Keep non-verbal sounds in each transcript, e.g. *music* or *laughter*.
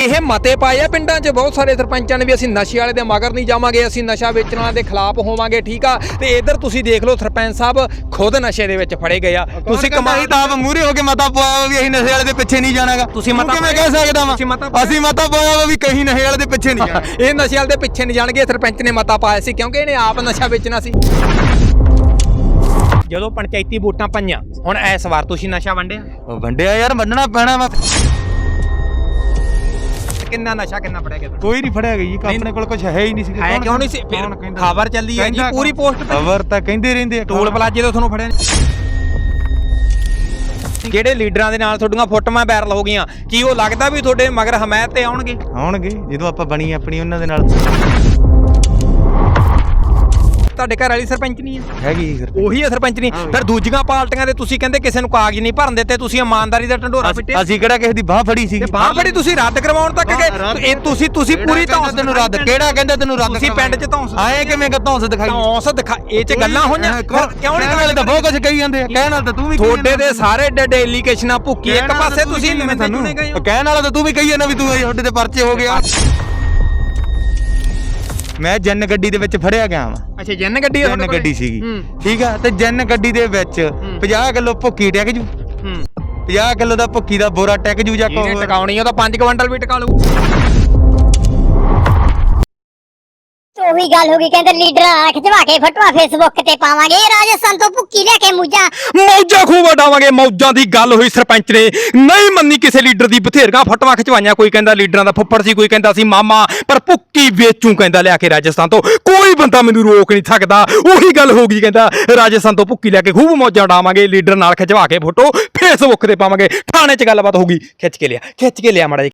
ਇਹ ਮਤੇ ਪਾਏ ਆ ਪਿੰਡਾਂ 'ਚ ਬਹੁਤ ਸਾਰੇ ਸਰਪੰਚਾਂ ਨੇ ਵੀ ਅਸੀਂ ਨਸ਼ੇ ਵਾਲੇ ਦੇ ਮਗਰ ਨਹੀਂ ਜਾਵਾਂਗੇ ਅਸੀਂ ਨਸ਼ਾ ਵੇਚਣ ਵਾਲਿਆਂ ਦੇ ਖਿਲਾਫ ਹੋਵਾਂਗੇ ਠੀਕ ਆ? ਤੇ ਇਧਰ ਤੁਸੀਂ ਦੇਖ ਲਓ ਸਰਪੰਚ ਸਾਹਿਬ ਖੁਦ ਨਸ਼ੇ ਦੇ ਵਿੱਚ ਫੜੇ ਗਏ ਆ। ਤੁਸੀਂ ਕਮਾਈ ਤਾਂ ਆਪ ਮੂਰੇ ਹੋ ਕੇ ਮਤਾ ਪਵਾਇਆ ਵੀ ਅਸੀਂ ਨਸ਼ੇ ਵਾਲੇ ਦੇ ਪਿੱਛੇ ਨਹੀਂ ਜਾਣਾਗਾ। ਤੁਸੀਂ ਮਤਾ ਕਿਵੇਂ? ਕਹਿ ਸਕਦਾ ਵਾਂ? ਅਸੀਂ ਮਤਾ ਪਵਾਇਆ ਵਾ ਕਹੀਂ ਨਸ਼ੇ ਵਾਲੇ ਦੇ ਪਿੱਛੇ ਨਹੀਂ ਜਾਣਾ। *laughs* ਇਹ ਨਸ਼ੇ ਵਾਲੇ ਦੇ ਪਿੱਛੇ ਨਹੀਂ ਜਾਣਗੇ ਸਰਪੰਚ ਨੇ ਮਤਾ ਪਾਇਆ ਸੀ ਕਿਉਂਕਿ ਇਹਨੇ ਆਪ ਨਸ਼ਾ ਵੇਚਣਾ ਸੀ। ਜਦੋਂ ਪੰਚਾਇਤੀ ਵੋਟਾਂ ਪਈਆਂ ਹੁਣ ਇਸ ਵਾਰ ਤੁਸੀਂ ਨਸ਼ਾ ਵੰਡਿਆ? ਵੰਡਿਆ ਯਾਰ ਵੰਡਣਾ ਪੈਣਾ ਵਾ। ਕਿੰਨਾ ਨਸ਼ਾ ਕਿੰਨਾ ਫੜਿਆ ਗਿਆ? ਕੋਈ ਨਹੀਂ ਫੜਿਆ ਗਈ ਆਪਣੇ ਕੋਲ ਕੁਝ ਹੈ ਹੀ ਨਹੀਂ ਸੀ ਹੈ ਕਿਉਂ ਨਹੀਂ ਸੀ? ਫਿਰ ਖਬਰ ਚੱਲੀ ਹੈ ਜੀ ਪੂਰੀ ਪੋਸਟ ਤੇ ਖਬਰ ਤਾਂ ਕਹਿੰਦੇ ਰਹਿੰਦੇ ਟੋਲ ਪਲਾਜੇ ਤੋਂ ਤੁਹਾਨੂੰ ਫੜਿਆ ਕਿਹੜੇ ਲੀਡਰਾਂ ਦੇ ਨਾਲ ਤੁਹਾਡੀਆਂ ਫੋਟੋਆਂ ਵਾਇਰਲ ਹੋ ਗਈਆਂ? ਕੀ ਉਹ ਲੱਗਦਾ ਵੀ ਤੁਹਾਡੇ ਮਗਰ ਹਮਾਇਤ ਤੇ ਆਉਣਗੇ? ਆਉਣਗੇ ਜਦੋਂ ਆਪਾਂ ਬਣੀ ਆਪਣੀ ਉਹਨਾਂ ਦੇ ਨਾਲ। ਤੁਹਾਡੇ ਘਰ ਵਾਲੀ ਸਰਪੰਚ ਨਹੀਂ ਹੈ? ਹੈਗੀ ਸਰ ਉਹੀ ਹੈ ਸਰਪੰਚ ਨਹੀਂ। ਫਿਰ ਦੂਜੀਆਂ ਪਾਰਟੀਆਂ ਦੇ ਤੁਸੀਂ ਕਹਿੰਦੇ ਕਿਸੇ ਨੂੰ ਕਾਗਜ਼ ਨਹੀਂ ਭਰਨ ਦਿੱਤੇ ਤੁਸੀਂ ਇਮਾਨਦਾਰੀ ਦਾ ਢੰਡੋਰਾ ਪਿੱਟਿਆ? ਅਸੀਂ ਕਿਹੜਾ ਕਿਸੇ ਦੀ ਬਾਹ ਫੜੀ ਸੀ ਤੇ ਬਾਹਰ ਬੜੀ ਤੁਸੀਂ ਰੱਦ ਕਰਵਾਉਣ ਤੱਕ ਗਏ? ਇਹ ਤੁਸੀਂ ਤੁਸੀਂ ਪੂਰੀ ਧੌਂਸ ਤੈਨੂੰ ਰੱਦ ਕਿਹੜਾ ਕਹਿੰਦਾ ਤੈਨੂੰ ਰੱਦ ਤੁਸੀਂ ਪਿੰਡ 'ਚ ਧੌਂਸ ਆਏ ਕਿਵੇਂ ਕਿ ਧੌਂਸ ਦਿਖਾਈ? ਧੌਂਸ ਦਿਖਾ ਇਹ 'ਚ ਗੱਲਾਂ ਹੋਈਆਂ। ਕਿਉਂ ਨਹੀਂ ਵਾਲੇ ਤਾਂ ਬਹੁਤ ਕੁਝ ਕਹੀ ਜਾਂਦੇ ਆ। ਕਹਿਣ ਵਾਲੇ ਤਾਂ ਤੂੰ ਵੀ ਤੁਹਾਡੇ। ਦੇ ਸਾਰੇ ਡੇਡੇ ਐਲੀਗੇਸ਼ਨਾਂ ਭੁੱਕੀ ਇੱਕ ਪਾਸੇ ਤੁਸੀਂ ਉਹ ਕਹਿਣ ਵਾਲਾ ਤਾਂ ਤੂੰ ਵੀ ਕਹੀ ਜਾਂਦਾ ਵੀ ਤੂੰ ਤੁਹਾਡੇ ਤੇ ਪਰਚੇ ਹੋ ਗਿਆ। ਮੈਂ ਜਨ ਗੱਡੀ ਦੇ ਵਿੱਚ ਫੜਿਆ ਗਿਆ ਵਾਂ। ਅੱਛਾ ਜਨ ਗੱਡੀ ਆ ਜਨ ਤੁਹਾਡੇ ਕੋਲੇ? ਗੱਡੀ ਸੀਗੀ। ਹੂੰ। ਠੀਕ ਆ? ਤੇ ਜਨ ਗੱਡੀ ਦੇ ਵਿੱਚ 50 ਕਿਲੋ ਭੁੱਕੀ ਟਿਕ ਜੂ। ਹੂੰ। 50 ਕਿਲੋ ਦਾ ਭੁੱਕੀ ਦਾ ਬੋਰਾ ਟਿਕ ਜੂ ਜਾਂ ਇਹਨੇ ਕੋ ਟਿਕਾਉਣੀ ਆ ਤਾਂ 5 ਕੁਇੰਟਲ ਵੀ ਟਿਕਾ ਲਊ। ਤੇ ਉਹੀ ਗੱਲ ਹੋ ਗਈ, ਕਹਿੰਦੇ ਲੀਡਰ ਖਿਚਵਾ ਕੇ ਫਟਵਾ ਫੇਸਬੁੱਕ ਤੇ ਪਾਵਾਂਗੇ, ਇਹ ਰਾਜਸਥਾਨ ਤੋਂ ਭੁੱਕੀ ਲੈ ਕੇ ਮੂਜਾ। ਮੌਜਾਂ ਖੂਬ ਵਡਾਵਾਂਗੇ ਮੌਜਾਂ ਦੀ ਗੱਲ ਹੋਈ ਸਰਪੰਚ ਨੇ। ਨਹੀਂ ਮੰਨੀ ਕਿਸੇ ਲੀਡਰ ਦੀ ਬਥੇਰੀਆਂ ਫਟਵਾ ਖਿਚਵਾਈਆਂ, ਕੋਈ ਕਹਿੰਦਾ ਲੀਡਰਾਂ ਦਾ ਫੁੱਫੜ ਸੀ, ਕੋਈ ਕਹਿੰਦਾ ਸੀ ਮਾਮਾ, ਪਰ ਭੁੱਕੀ ਵੇਚੂ ਕਹਿੰਦਾ ਲਿਆ ਕੇ ਰਾਜਸਥਾਨ ਤੋਂ। ਕੋਈ ਬੰਦਾ ਮੈਨੂੰ ਰੋਕ ਨਹੀਂ ਸਕਦਾ। ਉਹੀ ਗੱਲ ਹੋ ਗਈ, ਕਹਿੰਦਾ ਰਾਜਸਥਾਨ ਤੋਂ ਭੁੱਕੀ ਲੈ ਕੇ ਖੂਬ ਮੌਜਾਂ ਉਡਾਵਾਂਗੇ ਲੀਡਰ ਨਾਲ ਖਿਚਵਾ ਕੇ ਫੋਟੋ ਫੇਸਬੁੱਕ ਤੇ ਪਾਵਾਂਗੇ। ਥਾਣੇ 'ਚ ਗੱਲਬਾਤ ਹੋਊਗੀ ਖਿੱਚ ਕੇ ਲਿਆ, ਖਿੱਚ ਕੇ ਲਿਆ ਮਾੜਾ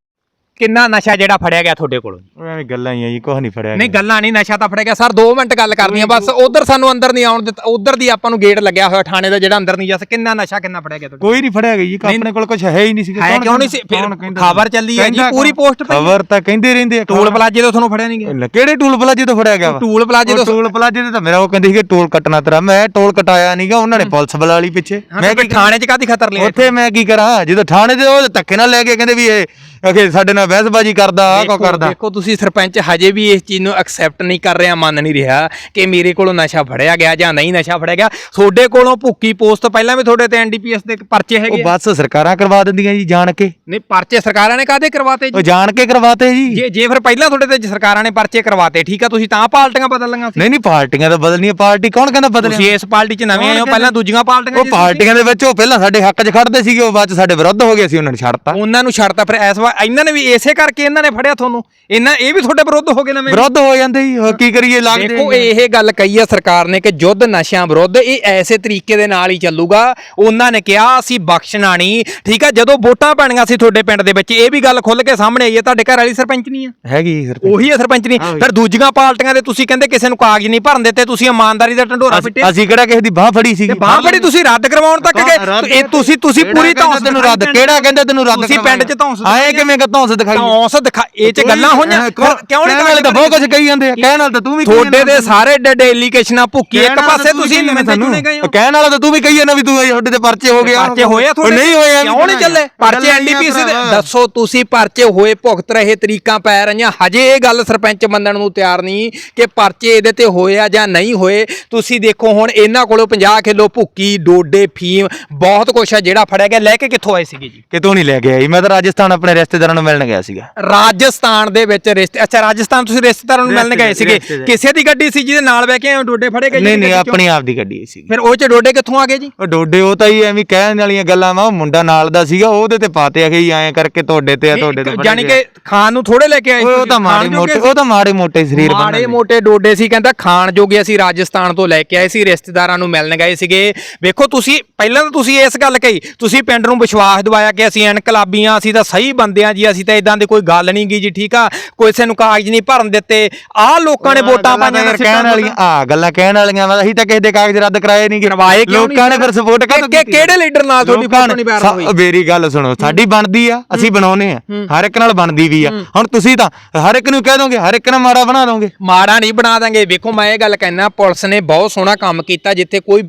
ਕਿੰਨਾ ਨਸ਼ਾ ਜਿਹੜਾ ਫੜਿਆ ਗਿਆ ਤੁਹਾਡੇ ਕੋਲੋਂ ਐਵੇਂ ਗੱਲਾਂ ਹੀ ਆ ਜੀ ਕੁਝ ਨਹੀਂ ਫੜਿਆ ਨਹੀਂ। ਗੱਲਾਂ ਨਹੀਂ ਨਸ਼ਾ ਤਾਂ ਫੜਿਆ ਗਿਆ। ਸਰ 2 ਮਿੰਟ ਗੱਲ ਕਰਨੀ ਆ ਬਸ ਉਧਰ ਸਾਨੂੰ ਅੰਦਰ ਨਹੀਂ ਆਉਣ ਦਿੱਤਾ ਉਧਰ ਦੀ ਆਪਾਂ ਨੂੰ ਗੇਟ ਲੱਗਿਆ ਹੋਇਆ ਥਾਣੇ ਦਾ ਜਿਹੜਾ ਅੰਦਰ ਨਹੀਂ ਜਾ ਸਕ ਕਿੰਨਾ ਨਸ਼ਾ ਕਿੰਨਾ ਫੜਿਆ ਗਿਆ ਤੁਹਾਡੇ ਕੋਈ ਨਹੀਂ ਫੜਿਆ ਗਈ ਜੀ ਆਪਣੇ ਕੋਲ ਕੁਝ ਹੈ ਹੀ ਨਹੀਂ ਸੀ। ਹੈ ਕਿਉਂ ਨਹੀਂ ਸੀ? ਫਿਰ ਖਬਰ ਚੱਲੀ ਹੈ ਜੀ ਪੂਰੀ ਪੋਸਟ ਪਈ। ਖਬਰ ਤਾਂ ਕਹਿੰਦੇ ਰਹਿੰਦੇ ਆ ਟੋਲ ਪਲਾਜੇ ਤੋਂ ਤੁਹਾਨੂੰ ਫੜਿਆ ਨਹੀਂ ਗਿਆ। ਕਿਹੜੇ ਟੂਲ ਪਲਾਜੇ ਤੋਂ ਫੜਿਆ ਗਿਆ? ਟੂਲ ਪਲਾਜੇ ਤੋਂ ਟੋਲ ਪਲਾਜੇ ਤੇ ਤਾਂ ਮੇਰਾ ਉਹ ਕਹਿੰਦੇ ਸੀਗੇ ਟੋਲ ਕੱਟਣਾ ਤੇਰਾ। ਮੈਂ ਟੋਲ ਕਟਾਇਆ ਨਹੀਂਗਾ ਉਹਨਾਂ ਨੇ ਪੁਲਿਸ ਬੁਲਾ ਲਈ ਪਿੱਛੇ। ਮੈਂ ਕਿ ਥਾਣੇ 'ਚ ਕਾਦੀ ਖਤਰ ਲਿਆ ਉੱਥੇ ਮੈਂ ਕੀ ਕਰਾਂ? ਜਦੋਂ ਥਾਣੇ ਦੇ ਉਹ ਧੱਕੇ ਨਾਲ ਲੈ ਕੇ ਕਹਿੰਦੇ ਵੀ ਇਹ ਅਖੇ ਸਾਡੇ ਨਾਲ ਬਹਿਸਬਾਜੀ ਕਰਦਾ ਆ ਕੋ ਕਰਦਾ। ਦੇਖੋ ਤੁਸੀਂ ਸਰਪੰਚ ਹਜੇ ਵੀ ਇਸ ਚੀਜ਼ ਨੂੰ ਐਕਸੈਪਟ ਨਹੀਂ ਕਰ ਰਿਹਾ ਮੰਨ ਨਹੀਂ ਰਿਹਾ ਕਿ ਮੇਰੇ ਕੋਲੋਂ ਨਸ਼ਾ ਫੜਿਆ ਗਿਆ ਜਾਂ ਨਹੀਂ ਨਸ਼ਾ ਫੜਿਆ ਗਿਆ। ਤੁਹਾਡੇ ਕੋਲੋਂ ਭੁੱਕੀ ਪੋਸਟ ਪਹਿਲਾਂ ਵੀ ਤੁਹਾਡੇ ਤੇ ਐਨਡੀਪੀਐਸ ਦੇ ਪਰਚੇ ਉਹ ਹੈਗੇ ਆ। ਬਸ ਸਰਕਾਰਾਂ ਕਰਵਾ ਦਿੰਦੀਆਂ ਜੀ ਜਾਣ ਕੇ। ਨਹੀਂ ਪਰਚੇ ਸਰਕਾਰਾਂ ਨੇ ਕਾਦੇ ਕਰਵਾਤੇ ਉਹ ਜੀ ਜਾਣ ਕੇ ਕਰਵਾਤੇ ਜੀ। ਜੇ ਜੇ ਫਿਰ ਪਹਿਲਾਂ ਤੁਹਾਡੇ ਤੇ ਸਰਕਾਰਾਂ ਨੇ ਪਰਚੇ ਕਰਵਾਤੇ ਠੀਕ ਆ ਤੁਸੀਂ ਤਾਂ ਪਾਰਟੀਆਂ ਬਦਲ ਲਈਆਂ ਸੀ। ਨਹੀਂ ਨਹੀਂ ਪਾਰਟੀਆਂ ਤਾਂ ਬਦਲਣੀਆਂ ਪਾਰਟੀ ਕੌਣ ਕਹਿੰਦਾ ਤੁਸੀਂ ਬਦਲਿਆ ਇਸ ਪਾਰਟੀ 'ਚ ਨਵੇਂ ਆਏ ਹੋ ਪਹਿਲਾਂ ਦੂਜੀਆਂ ਪਾਰਟੀਆਂ ਉਹ। ਪਾਰਟੀਆਂ ਦੇ ਵਿੱਚ ਉਹ ਪਹਿਲਾਂ ਸਾਡੇ ਹੱਕ 'ਚ ਖੜਦੇ ਸੀਗੇ ਉਹ ਬਾਅਦ 'ਚ ਸਾਡੇ ਵਿਰੁੱਧ ਹੋ ਗਏ ਸੀ ਉਹਨਾਂ ਨੇ ਛੱਡਤਾ। ਉਹਨਾਂ ਨੂੰ ਛੱਡਤਾ ਫਿਰ ਇਸ ਵਾਰ ਇਹਨਾਂ ਨੇ ਵੀ ਇਸੇ ਕਰਕੇ ਇਹਨਾਂ ਨੇ ਫੜਿਆ ਤੁਹਾਨੂੰ। ਇਹਨਾਂ ਇਹ ਵੀ ਤੁਹਾਡੇ ਵਿਰੁੱਧ ਹੋ ਗਏ ਨਵੇਂ। ਵਿਰੁੱਧ ਹੋ ਜਾਂਦੇ ਜੀ ਹੋਰ ਕੀ ਕਰੀਏ ਲੱਗਦੇ ਦੇਖੋ ਇਹ ਗੱਲ ਕਹੀ ਆ ਸਰਕਾਰ ਨੇ ਕਿ ਯੁੱਧ ਨਸ਼ਿਆਂ ਵਿਰੁੱਧ ਇਹ ਐਸੇ ਤਰੀਕੇ ਦੇ ਨਾਲ ਹੀ ਚੱਲੂਗਾ। ਉਹਨਾਂ ਨੇ ਕਿਹਾ ਅਸੀਂ ਬਖਸ਼ਣਾ ਨਹੀਂ। ਠੀਕ ਆ ਜਦੋਂ ਵੋਟਾਂ ਪੈਣੀਆਂ ਸੀ ਤੁਹਾਡੇ ਪਿੰਡ ਦੇ ਵਿੱਚ ਇਹ ਵੀ ਗੱਲ ਖੁੱਲ ਕੇ ਸਾਹਮਣੇ ਆਈ ਹੈ ਤੁਹਾਡੇ ਘਰ ਵਾਲੀ ਸਰਪੰਚ ਨਹੀਂ ਆ? ਹੈਗੀ ਸਰ ਉਹੀ ਹੈ ਸਰਪੰਚ ਨਹੀਂ। ਫਿਰ ਦੂਜੀਆਂ ਪਾਰਟੀਆਂ ਦੇ ਤੁਸੀਂ ਕਹਿੰਦੇ ਕਿਸੇ ਨੂੰ ਕਾਗਜ਼ ਨਹੀਂ ਭਰਨ ਦਿੱਤੇ ਤੁਸੀਂ ਇਮਾਨਦਾਰੀ ਦਾ ਢੰਡੋਰਾ ਪਿੱਟਿਆ। ਅਸੀਂ ਕਿਹੜਾ ਕਿਸੇ ਦੀ ਬਾਹ ਫੜੀ ਸੀ ਤੇ ਬਾਹਰ ਬੜੀ ਤੁਸੀਂ ਰੱਦ ਕਰਵਾਉਣ ਤੱਕ ਗਏ। ਇਹ ਤੁਸੀਂ ਤੁਸੀਂ ਪੂਰੀ ਧੌਂਸ ਤੈਨੂੰ ਰੱਦ ਕਿਹੜਾ ਕਹਿੰਦਾ ਤੈਨੂੰ ਰੱਦ ਤੁਸੀਂ ਪਿੰਡ 'ਚ ਧੌਂਸ ਆਏ ਕਿਵੇਂ ਕਿ ਧੌਂਸ ਦਿਖਾਈ? ਧੌਂਸ ਦਿਖਾ ਇਹ 'ਚ ਗੱਲਾਂ ਹੋਈਆਂ। ਕਿਉਂ ਨਹੀਂ ਤਾਂ ਬਹੁਤ ਕੁਝ ਕਹੀ ਜਾਂਦੇ ਆ। ਕਹਿਣ ਵਾਲੇ ਤਾਂ ਤੂੰ ਵੀ ਤੁਹਾਡੇ। ਦੇ ਸਾਰੇ ਡੇਡੇ ਐਲੀਗੇਸ਼ਨਾਂ ਭੁੱਕੀ ਇੱਕ ਪਾਸੇ ਤੁਸੀਂ ਨਵੇਂ ਹੋ ਕਹਿਣ ਵਾਲਾ ਤਾਂ ਤੂੰ ਵੀ ਕਹੀ ਜਾਂਦਾ ਵੀ ਤੂੰ ਤੁਹਾਡੇ ਤੇ ਪਰਚੇ ਹੋ ਗਿਆ। ਪਰਚੇ ਹੋਏ ਆ ਤੁਹਾਡੇ ਨਹੀਂ ਹੋਏ ਕਿਉਂ ਨਹੀਂ ਚੱਲੇ? ਪਰਚੇ ਐਨਡੀਪੀਸੀ ਦੇ ਦੱਸੋ ਤੁਸੀਂ ਪਰਚੇ ਹੋਏ ਭੁਗਤ ਰਹੇ ਤਰੀਕਾਂ ਪੈ ਰਹੀਆਂ। ਹਜੇ ਇਹ ਗੱਲ ਸਰਪੰਚ ਮੰਨਣ ਨੂੰ ਤਿਆਰ ਨਹੀਂ ਕਿ ਪਰਚੇ ਇਹਦੇ ਤੇ ਹੋਏ ਆ ਜਾਂ ਨਹੀਂ ਹੋਏ। ਤੁਸੀਂ ਦੇਖੋ ਹੁਣ ਇਹਨਾਂ ਕੋਲੋਂ 50 ਕਿਲੋ ਭੁੱਕੀ ਡੋਡੇ ਫੀਮ ਬਹੁਤ ਕੁਛ ਆ ਜਿਹੜਾ ਫੜਿਆ ਗਿਆ। ਲੈ ਕੇ ਕਿੱਥੋਂ ਆਏ ਸੀਗੇ ਜੀ? ਕਿਤੋਂ ਨਹੀਂ ਲੈ ਕੇ ਆਈ ਮੈਂ ਤਾਂ ਰਾਜਸਥਾਨ ਆਪਣੇ ਰਿਸ਼ਤੇਦਾਰਾਂ ਨੂੰ ਮਿਲਣ ਗਿਆ ਸੀਗਾ। ਰਾਜਸਥਾਨ ਦੇ ਵਿੱਚ ਰਿਸ਼ਤੇ ਅੱਛਾ ਰਾਜਸਥਾਨ ਤੁਸੀਂ ਰਿਸ਼ਤੇਦਾਰਾਂ ਨੂੰ ਮਿਲਣ ਗਏ ਸੀਗੇ। ਰਿਸ਼ਤੇਦਾਰ। ਕਿਸੇ ਦੀ ਗੱਡੀ ਸੀ ਜਿਹਦੇ ਨਾਲ ਬਹਿ ਕੇ ਐਂ ਡੋਡੇ ਫੜੇ ਗਏ ਨਹੀਂ ਜੀ ਨਹੀਂ? ਆਪਣੀ ਆਪ ਦੀ ਗੱਡੀ ਸੀ। ਫਿਰ ਉਹ ਚ ਡੋਡੇ ਕਿੱਥੋਂ ਆ ਗਏ ਜੀ? ਉਹ ਡੋਡੇ ਉਹ ਤਾਂ ਹੀ ਐਵੇਂ ਕਹਿਣ ਵਾਲੀਆਂ ਗੱਲਾਂ ਵਾ ਉਹ ਮੁੰਡਾ ਨਾਲ ਦਾ ਸੀਗਾ ਉਹਦੇ ਤੇ ਪਾਤੇ ਆ ਕਿ ਐਂ ਕਰਕੇ ਤੁਹਾਡੇ ਤੇ ਆ ਤੁਹਾਡੇ ਤੇ ਯਾਨੀ ਕਿ ਖਾਣ ਨੂੰ ਥੋੜੇ ਲੈ ਕੇ ਆਏ ਓਏ ਉਹ ਸੀ, ਤਾਂ ਮਾੜੇ ਮੋਟੇ ਉਹ ਤਾਂ ਮਾੜੇ ਮੋਟੇ ਸਰੀਰ ਮਾੜੇ ਮੋਟੇ ਡੋਡੇ ਸੀ ਕਹਿੰਦਾ ਖਾਣ ਜੋਗੇ ਅਸੀਂ ਰਾਜਸਥਾਨ ਤੋਂ ਲੈ ਕੇ ਆਏ ਸੀ ਰਿਸ਼ਤੇਦਾਰਾਂ ਨੂੰ ਮਿਲਣ ਗਏ ਸੀਗੇ। ਵੇਖੋ ਤੁਸੀਂ ਪਹਿਲਾਂ ਤਾਂ ਤੁਸੀਂ ਇਸ ਗੱਲ ਕਹੀ ਤੁਸੀਂ ਪਿੰਡ ਨੂੰ ਵਿਸ਼ਵਾਸ ਦਿਵਾਇਆ ਕਿ ਅਸੀਂ ਇਨਕਲਾਬੀਆਂ ਅਸੀਂ ਤਾਂ ਸਹੀ ਬੰਦੇ ਆ ਜੀ ਅਸੀਂ ਤਾਂ ਇਦਾਂ ਦੀ ਕੋਈ ਗੱਲ ਨਹੀਂ ਗੀ ਜੀ ਠੀਕ ਆ? ਕਿਸੇ ਨੂੰ ਕਾਗਜ਼ ਨਹੀਂ ਭਰਨ ਦਿੱਤੇ। ਆਹ ਲੋਕਾਂ ਨੇ ਵੋਟਾਂ ਪਾਈਆਂ ਯਾਰ ਕਹਿਣ ਵਾਲੀਆਂ? ਆ ਗੱਲਾਂ ਕਹਿਣ ਵਾਲੀਆਂ ਵਾ ਅਸੀਂ ਤਾਂ ਕਿਸੇ ਦੇ ਕਾਗਜ਼ ਰੱਦ ਕਰਾਏ ਨਹੀਂ ਕਰਵਾਏ ਕਿਉਂ ਲੋਕਾਂ ਨੇ ਫਿਰ? ਸਪੋਰਟ ਕਰ ਕਿ- ਕਿਹੜੇ ਲੀਡਰ ਨਾਲ ਤੁਹਾਡੀ ਫੋਟੋ ਨਹੀਂ ਵਾਇਰਲ ਹੋਈ ਮੇਰੀ ਗੱਲ ਸੁਣੋ ਸਾਡੀ ਬਣਦੀ ਆ ਅਸੀਂ ਬਣਾਉਨੇ ਆ। ਹਰ ਇੱਕ ਨਾਲ ਬਣਦੀ ਵੀ ਆ। ਹੁਣ ਤੁਸੀਂ ਤਾਂ ਹਰ ਇੱਕ ਨੂੰ ਕਹਿ ਦੋਗੇ ਹਰ ਇੱਕ ਨਾਲ ਮਾੜਾ ਬਣਾ ਦੋਗੇ। ਮਾੜਾ ਨਹੀਂ ਬਣਾ ਦਾਂਗੇ। ਵੇਖੋ ਮੈਂ ਇਹ ਗੱਲ ਕਹਿਣਾ ਪੁਲਿਸ ਨੇ ਬਹੁਤ ਸੋਹਣਾ ਕੰਮ ਕੀਤਾ ਜਿੱਥੇ ਕੋਈ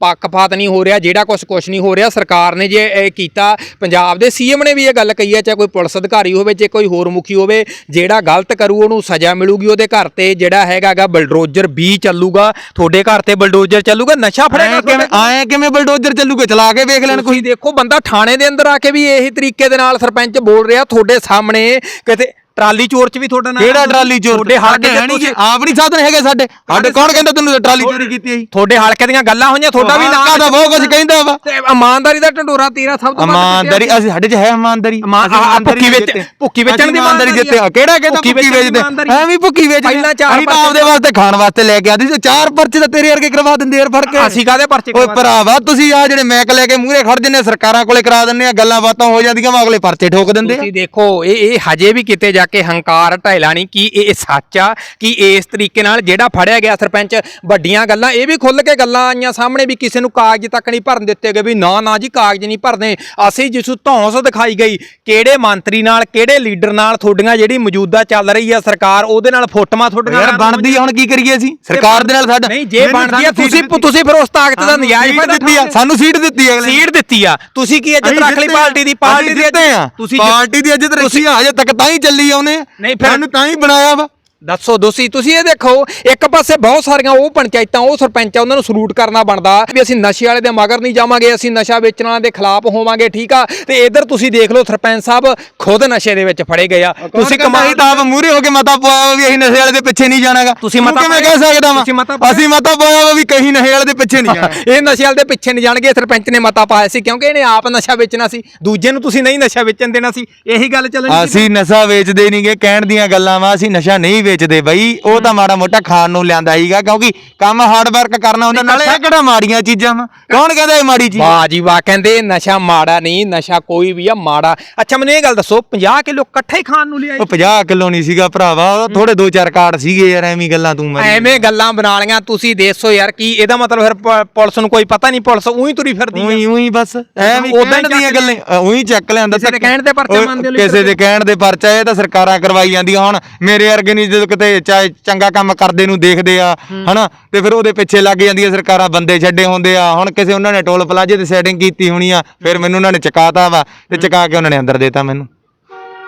ਪੱਖਪਾਤ ਨਹੀਂ ਹੋ ਰਿਹਾ ਜਿਹੜਾ ਕੁਝ ਕੁਝ ਨਹੀਂ ਹੋ ਰਿਹਾ ਸਰਕਾਰ ਨੇ ਜੇ ਇਹ ਕੀਤਾ ਪੰਜਾਬ ਦੇ ਸੀਐਮ ਨੇ ਵੀ ਇਹ ਗੱਲ ਕਹੀ ਹੈ ਚਾਹੇ ਕੋਈ ਪੁਲਿਸ ਅਧਿਕਾਰੀ ਹੋਵੇ ਜੇ ਕੋਈ ਹੋਰ ਮੁਖੀ ਹੋਵੇ ਜਿਹੜਾ ਗਲਤ ਕਰੂ ਉਹਨੂੰ ਸਜ਼ਾ ਮਿਲੂਗੀ ਉਹਦੇ ਘਰ ਤੇ ਜਿਹੜਾ ਹੈਗਾਗਾ ਬਲਡੋਜ਼ਰ ਵੀ ਚੱਲੂਗਾ ਤੁਹਾਡੇ ਘਰ ਤੇ ਬਲਡੋਜ਼ਰ ਚੱਲੂਗਾ ਨਸ਼ਾ ਫੜੇਗਾ ਐਂ ਕਿਵੇਂ ਆਏ ਕਿਵੇਂ ਬਲਡੋਜ਼ਰ ਚੱਲੂਗੇ? ਚਲਾ ਕੇ ਵੇਖ ਲੈਣ ਤੁਸੀਂ ਦੇਖੋ ਬੰਦਾ ਥਾਣੇ ਦੇ ਅੰਦਰ ਆ ਕੇ ਵੀ ਇਹੀ ਤਰੀਕੇ ਦੇ ਨਾਲ ਸਰਪੰਚ ਬੋਲ ਰਿਹਾ ਤੁਹਾਡੇ ਸਾਹਮਣੇ ਕਿਤੇ ਟਰਾਲੀ ਚੋਰ ਚ ਵੀ ਤੁਹਾਡਾ ਨਾਮ ਕਿਹੜਾ ਟਰਾਲੀ ਚੋਰ? ਤੁਹਾਡੇ ਹਲਕੇ ਹੈ ਚ ਨਹੀਂ ਆਪ ਨਹੀਂ ਸਾਧਨ ਹੈਗੇ ਸਾਡੇ। ਸਾਡੇ ਕੌਣ ਕਹਿੰਦਾ ਤੈਨੂੰ ਟਰਾਲੀ ਚੋਰੀ ਕੀਤੀ ਹੈ ਤੁਹਾਡੇ ਹਲਕੇ ਦੀਆਂ ਗੱਲਾਂ ਹੋਈਆਂ ਤੁਹਾਡਾ ਵੀ ਨਾਮ ਦਾ ਬਹੁਤ ਕੁਝ ਕਹਿੰਦਾ ਵਾ। ਇਮਾਨਦਾਰੀ ਦਾ ਢੰਡੋਰਾ ਤੇਰਾ ਸਭ ਤੋਂ ਵੱਧ ਇਮਾਨਦਾਰੀ ਅਸੀਂ ਸਾਡੇ 'ਚ ਹੈ ਇਮਾਨਦਾਰੀ। ਭੁੱਕੀ ਵੇਚ-। ਭੁੱਕੀ ਵੇਚਣ ਦੀ ਇਮਾਨਦਾਰੀ ਜਿੱਤੇ। ਆ। ਕਿਹੜਾ ਕਹਿੰਦਾ ਭੁੱਕੀ ਦੀ ਵੇਚਦੇ। ਐਵੇਂ ਭੁੱਕੀ ਵੇਚਦੇ। ਪਹਿਲਾਂ ਚਾਰ ਅਸੀਂ ਆਪਦੇ ਵਾਸਤੇ ਖਾਣ ਵਾਸਤੇ ਲੈ ਕੇ ਆਦੀ ਚਾਰ ਪਰਚੇ ਤਾਂ ਤੇਰੇ ਵਰਗੇ ਕਰਵਾ ਦਿੰਦੇ ਯਾਰ ਫੜ ਕੇ ਅਸੀਂ ਕਾਦੇ ਪਰਚੇ ਓਏ ਭਰਾਵਾ ਤੁਸੀਂ ਆ ਜਿਹੜੇ ਮੈਕ ਲੈ ਕੇ ਮੂਹਰੇ ਖੜ ਜੰਨੇ ਸਰਕਾਰਾਂ ਕੋਲੇ ਕਰਾ ਦਿੰਨੇ ਆ ਗੱਲਾਂ ਬਾਤਾਂ ਹੋ ਜਾਂਦੀਆਂ ਵਾ ਅਗਲੇ ਪਰਚੇ ਠੋਕ ਦਿੰਦੇ ਤੁਸੀਂ ਦੇਖੋ ਇਹ ਇਹ ਹਜੇ ਵੀ ਕਿਤੇ ਜਾ ਕੇ ਹੰਕਾਰ ਢਾਇਲਾ ਨਹੀਂ ਕਿ ਇਹ ਸੱਚ ਆ? ਕਿ ਇਸ ਤਰੀਕੇ ਨਾਲ ਜਿਹੜਾ ਫੜਿਆ ਗਿਆ ਸਰਪੰਚ ਵੱਡੀਆਂ ਗੱਲਾਂ ਇਹ ਵੀ ਖੁੱਲ ਕੇ ਗੱਲਾਂ ਆਈਆਂ ਸਾਹਮਣੇ ਵੀ ਕਿਸੇ ਨੂੰ ਕਾਗਜ਼ ਤੱਕ ਨਹੀਂ ਭਰਨ ਦਿੱਤੇ ਗਏ ਵੀ ਨਾ ਨਾ ਜੀ ਕਾਗਜ਼ ਨਹੀਂ ਭਰਨੇ। ਅਸੀਂ ਜਿਸੂ ਧੌਂਸ ਦਿਖਾਈ ਗਈ ਕਿਹੜੇ ਮੰਤਰੀ ਨਾਲ ਕਿਹੜੇ ਲੀਡਰ ਨਾਲ ਤੁਹਾਡੀਆਂ ਜਿਹੜੀ ਮੌਜੂਦਾ ਚੱਲ ਰਹੀ ਆ ਸਰਕਾਰ ਉਹਦੇ ਨਾਲ ਫੋਟੋਆਂ ਤੁਹਾਡੀਆਂ ਯਾਰ ਬਣਦੀ ਹੁਣ ਕੀ ਕਰੀਏ ਅਸੀਂ? ਸਰਕਾਰ ਦੇ ਨਾਲ ਸਾਡਾ ਨਹੀਂ ਜੇ ਬਣਦੀ ਆ ਤੁਸੀਂ ਤੁਸੀਂ ਫਿਰ ਉਸ ਤਾਕਤ ਦਾ ਨਜਾਇਜ਼ ਫਾਇਦਾ ਦਿੱਤੀ ਆ। ਸਾਨੂੰ ਸੀਟ ਦਿੱਤੀ ਆ। ਸੀਟ ਦਿੱਤੀ ਆ। ਤੁਸੀਂ ਕੀ ਇੱਜ਼ਤ ਰੱਖ ਲਈ। ਪਾਰਟੀ ਦੀ? ਪਾਰਟੀ ਦੀ ਜਿੱਤੇ ਆ। ਤੁਸੀਂ ਪਾਰਟੀ ਦੀ ਇੱਜ਼ਤ ਰੱਖੀ ਆ। ਹਜੇ ਤੱਕ ਤਾਂ ਹੀ ਚੱਲੀ ਆਉਨੇ ਨਹੀਂ ਫਿਰ- ਸਾਨੂੰ ਤਾਂ ਹੀ ਬਣਾਇਆ ਵਾ। ਦੱਸੋ ਦੋਸੀ ਤੁਸੀਂ ਇਹ ਦੇਖੋ ਇੱਕ ਪਾਸੇ ਬਹੁਤ ਸਾਰੀਆਂ ਉਹ ਪੰਚਾਇਤਾਂ ਉਹ ਸਰਪੰਚ ਆ ਉਹਨਾਂ ਨੂੰ ਸਲੂਟ ਕਰਨਾ ਬਣਦਾ ਵੀ ਅਸੀਂ ਨਸ਼ੇ ਵਾਲੇ ਦੇ ਮਗਰ ਨਹੀਂ ਜਾਵਾਂਗੇ ਅਸੀਂ ਨਸ਼ਾ ਵੇਚਣ ਵਾਲਿਆਂ ਦੇ ਖਿਲਾਫ ਹੋਵਾਂਗੇ ਠੀਕ ਆ? ਤੇ ਇਧਰ ਤੁਸੀਂ ਦੇਖ ਲਓ ਸਰਪੰਚ ਸਾਹਿਬ ਖੁਦ ਨਸ਼ੇ ਦੇ ਵਿੱਚ ਫੜੇ ਗਏ ਆ। ਤੁਸੀਂ ਕਮਾਈ ਤਾਂ ਆਪ ਮੂਰੇ ਹੋ ਕੇ ਮਤਾ ਪਵਾਇਆ ਵਾ ਅਸੀਂ ਨਸ਼ੇ ਵਾਲੇ ਦੇ ਪਿੱਛੇ ਨਹੀਂ ਜਾਣਾਗਾ। ਤੁਸੀਂ ਮਤਾ ਕਿਵੇਂ ਪਾਇਆ? ਕਹਿ ਸਕਦਾ ਵਾ? ਅਸੀਂ ਮਤਾ ਪਾਇਆ ਵਾ ਕਹੀਂ ਨਸ਼ੇ ਵਾਲੇ ਦੇ ਪਿੱਛੇ ਨਹੀਂ ਜਾਣਾ। *laughs* ਇਹ ਨਸ਼ੇ ਵਾਲੇ ਦੇ ਪਿੱਛੇ ਨਹੀਂ ਜਾਣਗੇ ਸਰਪੰਚ ਨੇ ਮਤਾ ਪਾਇਆ ਸੀ ਕਿਉਂਕਿ ਇਹਨੇ ਆਪ ਨਸ਼ਾ ਵੇਚਣਾ ਸੀ। ਦੂਜੇ ਨੂੰ ਤੁਸੀਂ ਨਹੀਂ ਨਸ਼ਾ ਵੇਚਣ ਦੇਣਾ ਸੀ। ਇਹੀ ਗੱਲ ਚੱਲਣੀ ਸੀ। ਅਸੀਂ ਨਸ਼ਾ ਵੇਚਦੇ ਨਹੀਂਗੇ ਕਹਿਣ ਦੀਆਂ ਗੱਲਾਂ ਵਾ ਅਸੀਂ ਨਸ਼ਾ ਨਹੀਂ ਵੇਚਦੇ ਬਈ ਉਹ ਤਾਂ ਮਾੜਾ ਮੋਟਾ ਖਾਣ ਨੂੰ ਲਿਆਂਦਾ ਹੀਗਾ ਕਿਉਂਕਿ ਕੰਮ ਹਾਰਡ ਵਰਕ ਕਰਨਾ ਹੁੰਦਾ ਨਾਲੇ ਇਹ ਕਿਹੜਾ ਮਾੜੀਆਂ ਚੀਜ਼ਾਂ ਵਾ? ਕੌਣ ਕਹਿੰਦਾ ਇਹ ਮਾੜੀ ਚੀਜ਼? ਵਾਹ ਜੀ ਵਾਹ ਕਹਿੰਦੇ ਨਸ਼ਾ ਮਾੜਾ ਨਹੀਂ ਨਸ਼ਾ ਕੋਈ ਵੀ ਆ ਮਾੜਾ। ਅੱਛਾ ਮੈਨੂੰ ਇਹ ਗੱਲ ਦੱਸੋ 50 ਕਿਲੋ ਇਕੱਠੇ ਹੀ ਖਾਣ ਨੂੰ ਲਿਆਏ? ਉਹ 50 ਕਿਲੋ ਨਹੀਂ ਸੀਗਾ ਭਰਾਵਾ ਥੋੜੇ ਦੋ ਚਾਰ ਕਾਰਡ ਸੀਗੇ ਯਾਰ ਐਵੇਂ ਗੱਲਾਂ ਤੂੰ ਮਾਰੀ ਐਵੇਂ ਗੱਲਾਂ ਬਣਾ ਲੀਆਂ ਤੁਸੀਂ ਦੇਖੋ ਯਾਰ ਕੀ ਇਹਦਾ ਮਤਲਬ ਫਿਰ ਪੁਲਿਸ ਨੂੰ ਕੋਈ ਪਤਾ ਨਹੀਂ ਪੁਲਿਸ ਉਹੀ ਤੁਰੀ ਫਿਰਦੀ ਆ। ਉਹੀ ਉਹੀ ਬਸ ਐਵੇਂ ਉੱਦਾਂ ਦੀਆਂ ਗੱਲਾਂ ਉਹੀ ਚੱਕ ਲਿਆਂਦਾ ਕਿਸੇ ਦੇ ਕਹਿਣ ਤੇ ਪਰਚਾ ਮੰਨਦੇ ਹੋ ਕਿਸੇ ਦੇ ਕਹਿਣ ਦੇ ਪਰਚਾ ਇਹ ਤਾਂ ਸਰਕਾਰਾਂ ਕਰਵਾਈ ਜਾਂਦੀਆਂ ਹੁਣ ਮੇਰੇ ਵਰਗੇ ਨਹੀਂ ਜਦੋਂ ਕਿਤੇ ਚਾਹੇ ਚੰਗਾ ਕੰਮ ਕਰਦੇ ਨੂੰ ਦੇਖਦੇ ਆ ਹਨਾ? ਤੇ ਫਿਰ ਉਹਦੇ ਪਿੱਛੇ ਲੱਗ ਜਾਂਦੀਆਂ ਸਰਕਾਰਾਂ ਬੰਦੇ ਛੱਡੇ ਹੁੰਦੇ ਆ। ਹੁਣ ਕਿਸੇ ਉਹਨਾਂ ਨੇ ਟੋਲ ਪਲਾਜੇ ਤੇ ਸੈਟਿੰਗ ਕੀਤੀ ਹੋਣੀ ਆ ਫਿਰ ਮੈਨੂੰ ਉਹਨਾਂ ਨੇ ਚਕਾਤਾ ਵਾ ਤੇ ਚਕਾ ਕੇ ਉਹਨਾਂ ਨੇ ਅੰਦਰ ਦੇਤਾ ਮੈਨੂੰ।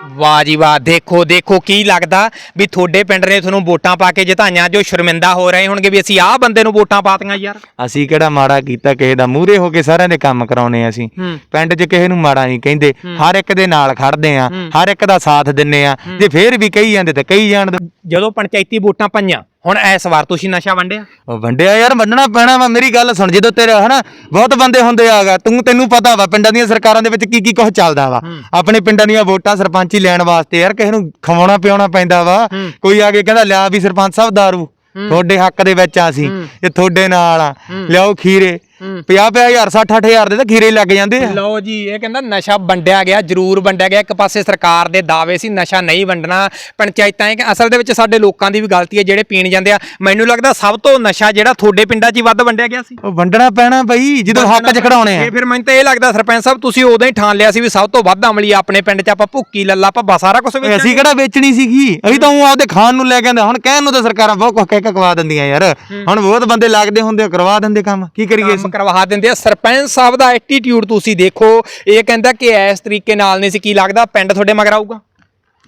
ਵਾਹ ਜੀ ਵਾਹ ਦੇਖੋ ਦੇਖੋ ਕੀ ਲੱਗਦਾ ਵੀ ਤੁਹਾਡੇ ਪਿੰਡ ਨੇ ਤੁਹਾਨੂੰ ਵੋਟਾਂ ਪਾ ਕੇ ਜਿਤਾਈਆਂ ਜੋ ਸ਼ਰਮਿੰਦਾ ਹੋ ਰਹੇ ਹੋਣਗੇ ਵੀ ਅਸੀਂ ਆਹ ਬੰਦੇ ਨੂੰ ਵੋਟਾਂ ਪਾਤੀਆਂ ਯਾਰ। ਅਸੀਂ ਕਿਹੜਾ ਮਾੜਾ ਕੀਤਾ ਕਿਸੇ ਦਾ ਮੂਹਰੇ ਹੋ ਕੇ ਸਾਰਿਆਂ ਦੇ ਕੰਮ ਕਰਾਉਨੇ ਆ ਅਸੀਂ। ਹੂੰ। ਪਿੰਡ 'ਚ ਕਿਸੇ ਨੂੰ ਮਾੜਾ ਨਹੀਂ ਕਹਿੰਦੇ ਹਰ ਇੱਕ ਦੇ ਨਾਲ ਖੜਦੇ ਆ ਹਰ ਇੱਕ ਦਾ ਸਾਥ ਦਿੰਨੇ ਆ ਜੇ ਫੇਰ ਵੀ ਕਹੀ ਜਾਂਦੇ ਤਾਂ ਕਹੀ ਜਾਣ ਜਦੋਂ ਪੰਚਾਇਤੀ ਵੋਟਾਂ ਪਈਆਂ ਹੁਣ ਇਸ ਵਾਰ ਤੁਸੀਂ ਨਸ਼ਾ ਵੰਡਿਆ? ਉਹ ਵੰਡਿਆ ਯਾਰ ਵੰਡਣਾ ਪੈਣਾ ਵਾ ਮੇਰੀ ਗੱਲ ਸੁਣ ਜਦੋਂ ਤੇਰੇ ਹਨਾ ਬਹੁਤ ਬੰਦੇ ਹੁੰਦੇ ਆਗਾ ਤੂੰ ਤੈਨੂੰ ਪਤਾ ਵਾ ਪਿੰਡਾਂ ਦੀਆਂ ਸਰਕਾਰਾਂ ਦੇ ਵਿੱਚ ਕੀ ਕੀ ਕੁਝ ਚੱਲਦਾ ਵਾ। ਆਪਣੇ ਪਿੰਡਾਂ ਦੀਆਂ ਵੋਟਾਂ ਸਰਪੰਚੀ ਲੈਣ ਵਾਸਤੇ ਯਾਰ ਕਿਸੇ ਨੂੰ ਖਵਾਉਣਾ ਪਿਆਉਣਾ ਪੈਂਦਾ ਵਾ। ਕੋਈ ਆ ਕੇ ਕਹਿੰਦਾ ਲਿਆ ਵੀ ਸਰਪੰਚ ਸਾਹਿਬ ਦਾਰੂ ਤੁਹਾਡੇ ਹੱਕ ਦੇ ਵਿੱਚ ਆ ਅਸੀਂ ਇਹ ਤੁਹਾਡੇ ਨਾਲ ਆ। ਲਿਆਓ ਖੀਰੇ 50 ਹਜ਼ਾਰ 60 ਹਜ਼ਾਰ ਦੇ ਤਾਂ ਖੀਰੇ ਲੱਗ ਜਾਂਦੇ ਆ। ਲਓ ਜੀ ਇਹ ਕਹਿੰਦਾ ਨਸ਼ਾ ਵੰਡਿਆ ਗਿਆ ਜ਼ਰੂਰ ਵੰਡਿਆ ਗਿਆ। ਇੱਕ ਪਾਸੇ ਸਰਕਾਰ ਦੇ ਦਾਅਵੇ ਸੀ ਨਸ਼ਾ ਨਹੀਂ ਵੰਡਣਾ। ਪੰਚਾਇਤਾਂ ਇਹ ਅਸਲ ਦੇ ਵਿੱਚ ਸਾਡੇ ਲੋਕਾਂ ਦੀ ਵੀ ਗਲਤੀ ਹੈ ਜਿਹੜੇ ਪੀਣ ਜਾਂਦੇ ਆ। ਮੈਨੂੰ ਲੱਗਦਾ ਸਭ ਤੋਂ ਨਸ਼ਾ ਜਿਹੜਾ ਤੁਹਾਡੇ ਪਿੰਡਾਂ 'ਚ ਹੀ ਵੱਧ ਵੰਡਿਆ ਗਿਆ ਸੀ। ਉਹ ਵੰਡਣਾ ਪੈਣਾ ਬਈ ਜਦੋਂ ਹੱਕ 'ਚ ਖੜਾਉਣੇ ਆ। ਇਹ ਫਿਰ ਮੈਨੂੰ ਤਾਂ ਇਹ ਲੱਗਦਾ ਸਰਪੰਚ ਸਾਹਿਬ ਤੁਸੀਂ ਉਦੋਂ ਹੀ ਠਾਣ ਲਿਆ ਸੀ ਵੀ ਸਭ ਤੋਂ ਵੱਧ ਅਮਲੀ ਆਪਣੇ ਪਿੰਡ 'ਚ ਆਪਾਂ ਭੁੱਕੀ ਲੱਲਾ ਭੱਬਾ ਸਾਰਾ ਕੁਝ ਅਸੀਂ ਕਿਹੜਾ ਵੇਚਣੀ ਸੀਗੀ? ਅਸੀਂ ਤਾਂ ਉਹ ਆਪਦੇ ਖਾਣ ਨੂੰ ਲੈ ਕੇ ਆਂਦੇ ਹੁਣ ਕਹਿਣ ਨੂੰ ਤਾਂ ਸਰਕਾਰਾਂ ਬਹੁਤ ਕੁਝ ਕਹਿ ਕੇ ਕਰਵਾ ਦਿੰਦੀਆਂ ਯਾਰ। ਹੁਣ ਬਹੁਤ ਬੰਦੇ ਲੱਗਦੇ ਹੁੰਦੇ ਕਰਵਾ ਦਿੰਦੇ ਕੰਮ। ਕੀ ਕਰੀਏ ਕਰਵਾ ਦਿੰਦੇ ਆ। ਸਰਪੰਚ ਸਾਹਿਬ ਦਾ ਐਟੀਟਿਊਡ ਤੁਸੀਂ ਦੇਖੋ। ਇਹ ਕਹਿੰਦਾ ਕਿ ਇਸ ਤਰੀਕੇ ਨਾਲ ਨਹੀਂ ਸੀ। ਕੀ ਲੱਗਦਾ ਪਿੰਡ ਤੁਹਾਡੇ ਮਗਰ ਆਊਗਾ?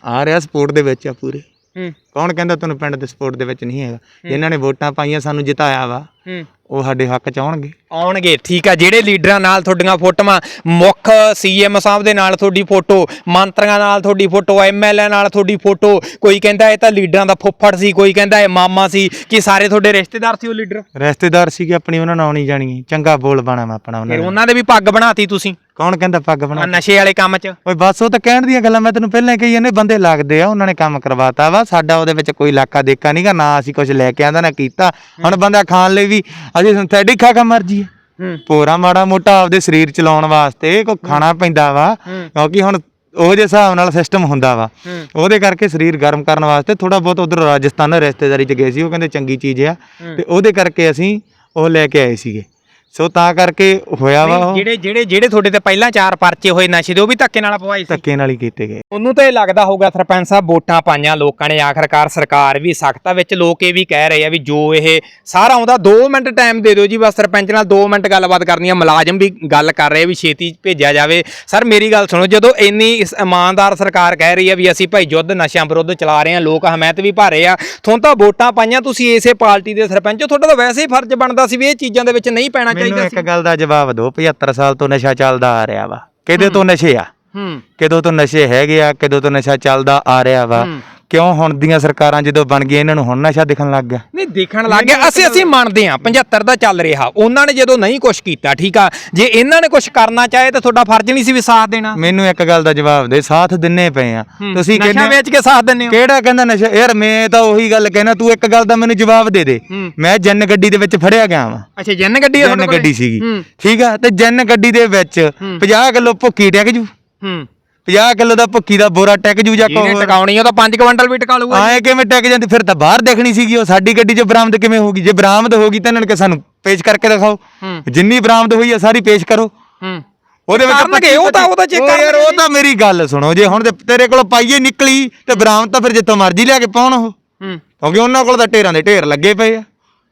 ਆ ਰਿਹਾ ਸਪੋਰਟ ਦੇ ਵਿੱਚ ਆ ਪੂਰੇ। ਹੂੰ। ਕੌਣ ਕਹਿੰਦਾ ਤੁਹਾਨੂੰ ਪਿੰਡ ਦੇ ਸਪੋਰਟ ਦੇ ਵਿੱਚ ਨਹੀਂ ਹੈਗਾ? ਜਿਨ੍ਹਾਂ ਨੇ ਵੋਟਾਂ ਪਾਈਆਂ ਸਾਨੂੰ ਜਿਤਾਇਆ ਵਾ। ਹੂੰ। ਉਹ ਸਾਡੇ ਹੱਕ 'ਚ ਆਉਣਗੇ। ਆਉਣਗੇ ਠੀਕ ਆ। ਜਿਹੜੇ ਲੀਡਰਾਂ ਨਾਲ ਤੁਹਾਡੀਆਂ ਫੋਟੋਆਂ ਮੁੱਖ ਸੀਐਮ ਸਾਹਿਬ ਦੇ ਨਾਲ ਤੁਹਾਡੀ ਫੋਟੋ ਮੰਤਰੀਆਂ ਨਾਲ ਤੁਹਾਡੀ ਫੋਟੋ ਐਮਐਲਏ ਨਾਲ ਤੁਹਾਡੀ ਫੋਟੋ ਕੋਈ ਕਹਿੰਦਾ ਇਹ ਤਾਂ ਲੀਡਰਾਂ ਦਾ ਫੁੱਫੜ ਸੀ ਕੋਈ ਕਹਿੰਦਾ ਇਹ ਮਾਮਾ ਸੀ ਕਿ ਸਾਰੇ ਤੁਹਾਡੇ ਰਿਸ਼ਤੇਦਾਰ ਸੀ ਉਹ ਲੀਡਰ? ਰਿਸ਼ਤੇਦਾਰ ਸੀਗੇ ਆਪਣੀ ਉਹਨਾਂ ਨਾਲ ਆਉਣੀ ਜਾਣੀ। ਚੰਗਾ ਬੋਲ ਬਾਣਾ ਮੈਂ ਆਪਣਾ ਉਹਨਾਂ ਫਿਰ ਉਹਨਾਂ ਦੇ ਵੀ ਪੱਗ ਬਣਾਤੀ ਤੁਸੀਂ। ਕੌਣ ਕਹਿੰਦਾ ਪੱਗ ਆਹ ਬਣਾ ਨਸ਼ੇ ਵਾਲੇ ਕੰਮ 'ਚ। ਓਏ ਬਸ ਉਹ ਤਾਂ ਕਹਿਣ ਦੀਆਂ ਗੱਲਾਂ ਮੈਂ ਤੈਨੂੰ ਪਹਿਲਾਂ ਹੀ ਕਹੀ ਜਾਂਦੇ ਬੰਦੇ ਲੱਗਦੇ ਆ ਉਹਨਾਂ ਨੇ ਕੰਮ ਕਰਵਾਤਾ ਵਾ ਸਾਡਾ ਉਹਦੇ ਵਿੱਚ ਕੋਈ ਇਲਾਕਾ ਦੇਖਾ ਨਹੀਂਗਾ ਨਾ ਅਸੀਂ ਕੁਝ ਲੈ ਕੇ ਆਂਦਾ ਨਾ ਕੀਤਾ। ਹੁਣ ਬੰਦਾ ਖਾਣ ਲਈ ਵੀ ਅਸੀਂ ਸਿੰਥੈਟਿਕ ਖਾ ਕੇ ਮਰਜ਼ੀ ਹੂੰ। ਪੂਰਾ ਮਾੜਾ ਮੋਟਾ ਆਪਦੇ ਸਰੀਰ ਚਲਾਉਣ ਵਾਸਤੇ ਕੋ ਖਾਣਾ ਪੈਂਦਾ ਵਾ ਕਿਉਂਕਿ ਹੁਣ ਉਹ ਜੇ ਹਿਸਾਬ ਨਾਲ ਸਿਸਟਮ ਹੁੰਦਾ ਵਾ। ਹੂੰ। ਉਹਦੇ ਕਰਕੇ ਸਰੀਰ ਗਰਮ ਕਰਨ ਵਾਸਤੇ ਥੋੜਾ ਬਹੁਤ ਉਧਰ ਰਾਜਸਥਾਨ ਰਿਸ਼ਤੇਦਾਰੀ ਚ ਗਏ ਸੀ ਉਹ ਕਹਿੰਦੇ ਚੰਗੀ ਚੀਜ਼ ਆ। ਤੇ ਉਹਦੇ ਕਰਕੇ ਅਸੀਂ ਉਹ ਲੈ ਕੇ ਆਏ ਸੀਗੇ। ਸੋ ਤਾਂ ਕਰਕੇ ਹੋਇਆ ਵਾ ਉਹ। ਜਿਹੜੇ ਜਿਹੜੇ ਜਿਹੜੇ ਤੁਹਾਡੇ ਤੇ ਪਹਿਲਾਂ ਚਾਰ ਪਰਚੇ ਹੋਏ ਨਸ਼ੇ ਦੇ ਉਹ ਵੀ ਧੱਕੇ ਨਾਲ ਪਵਾਏ ਸੀ। ਧੱਕੇ ਨਾਲ ਹੀ ਕੀਤੇ ਗਏ। ਉਹਨੂੰ ਤਾਂ ਇਹ ਲੱਗਦਾ ਹੋਊਗਾ ਸਰਪੰਚ ਸਾਹਿਬ ਵੋਟਾਂ ਪਾਈਆਂ ਲੋਕਾਂ ਨੇ। ਆਖਰਕਾਰ ਸਰਕਾਰ ਵੀ ਸਖਤਾ ਵਿੱਚ ਲੋਕ ਇਹ ਵੀ ਕਹਿ ਰਹੇ ਆ ਵੀ ਜੋ ਇਹ ਸਾਰਾ ਆਉਂਦਾ 2 ਮਿੰਟ ਟਾਈਮ ਦੇ ਦਿਓ ਜੀ ਬਸ ਸਰਪੰਚ ਨਾਲ 2 ਮਿੰਟ ਗੱਲਬਾਤ ਕਰਨੀ ਆ। ਮੁਲਾਜ਼ਮ ਵੀ ਗੱਲ ਕਰ ਰਹੇ ਵੀ ਛੇਤੀ ਭੇਜਿਆ ਜਾਵੇ। ਸਰ ਮੇਰੀ ਗੱਲ ਸੁਣੋ ਜਦੋਂ ਇੰਨੀ ਇਸ ਇਮਾਨਦਾਰ ਸਰਕਾਰ ਕਹਿ ਰਹੀ ਆ ਵੀ ਅਸੀਂ ਭਾਈ ਯੁੱਧ ਨਸ਼ਿਆਂ ਵਿਰੁੱਧ ਚਲਾ ਰਹੇ ਆ ਲੋਕ ਹਮਾਇਤ ਵੀ ਭਾ ਰਹੇ ਆ ਤੁਹਾਨੂੰ ਤਾਂ ਵੋਟਾਂ ਪਾਈਆਂ ਤੁਸੀਂ ਇਸੇ ਪਾਰਟੀ ਦੇ ਸਰਪੰਚ ਹੋ। ਤੁਹਾਡਾ ਤਾਂ ਵੈਸੇ ਹੀ ਫਰਜ਼ ਬਣਦਾ ਸੀ ਵੀ ਇਹ ਚੀਜ਼ਾਂ ਦੇ ਵਿੱਚ ਨਹੀਂ ਪੈਣਾ ਮੈਨੂੰ ਚਾਹੀਦਾ ਇੱਕ ਸੀ। ਗੱਲ ਦਾ ਜਵਾਬ ਦਿਓ 75 ਸਾਲ ਤੋਂ ਨਸ਼ਾ ਚੱਲਦਾ ਆ ਰਿਹਾ ਵਾ। ਕਿਹਦੇ ਤੋਂ ਨਸ਼ੇ ਆ? ਹੂੰ। ਕਿਦੋਂ ਤੋਂ ਨਸ਼ੇ ਹੈਗੇ ਆ? ਕਿਦੋਂ ਤੋਂ ਨਸ਼ਾ ਚੱਲਦਾ ਆ ਰਿਹਾ ਵਾ? ਕਿਉਂ ਹੁਣ ਦੀਆਂ ਸਰਕਾਰਾਂ ਜਦੋਂ ਬਣ ਗਈਆਂ ਇਹਨਾਂ ਨੂੰ ਹੁਣ ਨਸ਼ਾ ਦਿਖਣ ਲੱਗ ਗਿਆ? ਨਹੀਂ ਦੇਖਣ ਲੱਗ ਗਿਆ। ਅਸੀਂ ਅਸੀਂ ਮੰਨਦੇ ਹਾਂ 75 ਦਾ ਚੱਲ ਰਿਹਾ। ਉਹਨਾਂ ਨੇ ਜਦੋਂ ਨਹੀਂ ਕੁਝ ਕੀਤਾ ਠੀਕ ਆ? ਜੇ ਇਹਨਾਂ ਨੇ ਕੁਝ ਕਰਨਾ ਚਾਹੇ ਤਾਂ ਤੁਹਾਡਾ ਫਰਜ਼ ਨਹੀਂ ਸੀ ਵੀ ਸਾਥ ਦੇਣਾ। ਮੈਨੂੰ ਇੱਕ ਗੱਲ ਦਾ ਜਵਾਬ ਦੇ ਸਾਥ ਦਿੰਨੇ ਪਏ ਆ। ਤੁਸੀਂ ਨਸ਼ਾ ਕਹਿੰਦੇ ਵੇਚ ਕੇ ਸਾਥ ਦਿੰਦੇ ਹੋ। ਕਿਹੜਾ ਕਹਿੰਦਾ ਨਸ਼ਾ? ਯਾਰ ਮੈਂ ਤਾਂ ਉਹੀ ਗੱਲ ਕਹਿਣਾ ਤੂੰ ਇੱਕ ਗੱਲ ਦਾ ਮੈਨੂੰ ਜਵਾਬ ਦੇ ਦੇ। ਮੈਂ ਜਨ ਗੱਡੀ ਦੇ ਵਿੱਚ ਫੜਿਆ ਗਿਆ ਵਾਂ। ਅੱਛਾ ਜਨ ਗੱਡੀ ਆ ਜਨ? ਗੱਡੀ ਸੀਗੀ। ਠੀਕ ਆ? ਤੇ ਜਨ ਗੱਡੀ ਦੇ ਵਿੱਚ 50 ਕਿਲੋ ਭੁੱਕੀ ਟਿਕ ਜੂ। ਹੂੰ। 50 ਕਿਲੋ ਦਾ ਭੁੱਕੀ ਦਾ ਬੋਰਾ ਟਿਕ ਜੂ ਜਾਂ ਜਿਹਨੇ ਕੋ ਟਿਕਾਉਣੀ ਆ ਉਹ ਤਾਂ 5 ਕੁਇੰਟਲ ਵੀ ਟਿਕਾ ਲੂਗਾ ਆਏ ਕਿਵੇਂ ਟਿਕ ਜਾਂਦੀ? ਫਿਰ ਤਾਂ ਬਾਹਰ ਦੇਖਣੀ ਸੀਗੀ ਉਹ। ਸਾਡੀ ਗੱਡੀ 'ਚ ਬਰਾਮਦ ਕਿਵੇਂ ਹੋਗੀ ਜੇ ਬਰਾਮਦ ਹੋਗੀ ਤਾਂ ਇਹਨਾਂ ਨੇ ਕਿ ਸਾਨੂੰ ਪੇਸ਼ ਕਰਕੇ ਦਿਖਾਓ। ਜਿੰਨੀ ਬਰਾਮਦ ਹੋਈ ਆ ਸਾਰੀ ਪੇਸ਼ ਕਰੋ। ਹੂੰ। ਉਹਦੇ ਵਿੱਚ ਕਰਨਗੇ, ਉਹ ਤਾਂ- ਉਹ ਤਾਂ check ਉਹ ਯਾਰ ਕਰਨਗੇ ਉਹ ਤਾਂ ਮੇਰੀ ਗੱਲ ਸੁਣੋ। ਜੇ ਹੁਣ ਤੇ ਤੇਰੇ ਕੋਲ ਪਾਈਏ ਨਿਕਲੀ ਤੇ ਬਰਾਮਦ ਤਾਂ ਫਿਰ ਜਿੱਥੋਂ ਮਰਜ਼ੀ ਲਿਆ ਕੇ ਪਾਉਣ ਉਹ। ਹੂੰ। ਕਿਉਂਕਿ ਉਹਨਾਂ ਕੋਲ ਤਾਂ ਢੇਰਾਂ ਦੇ ਢੇਰ ਲੱਗੇ ਪਏ ਆ।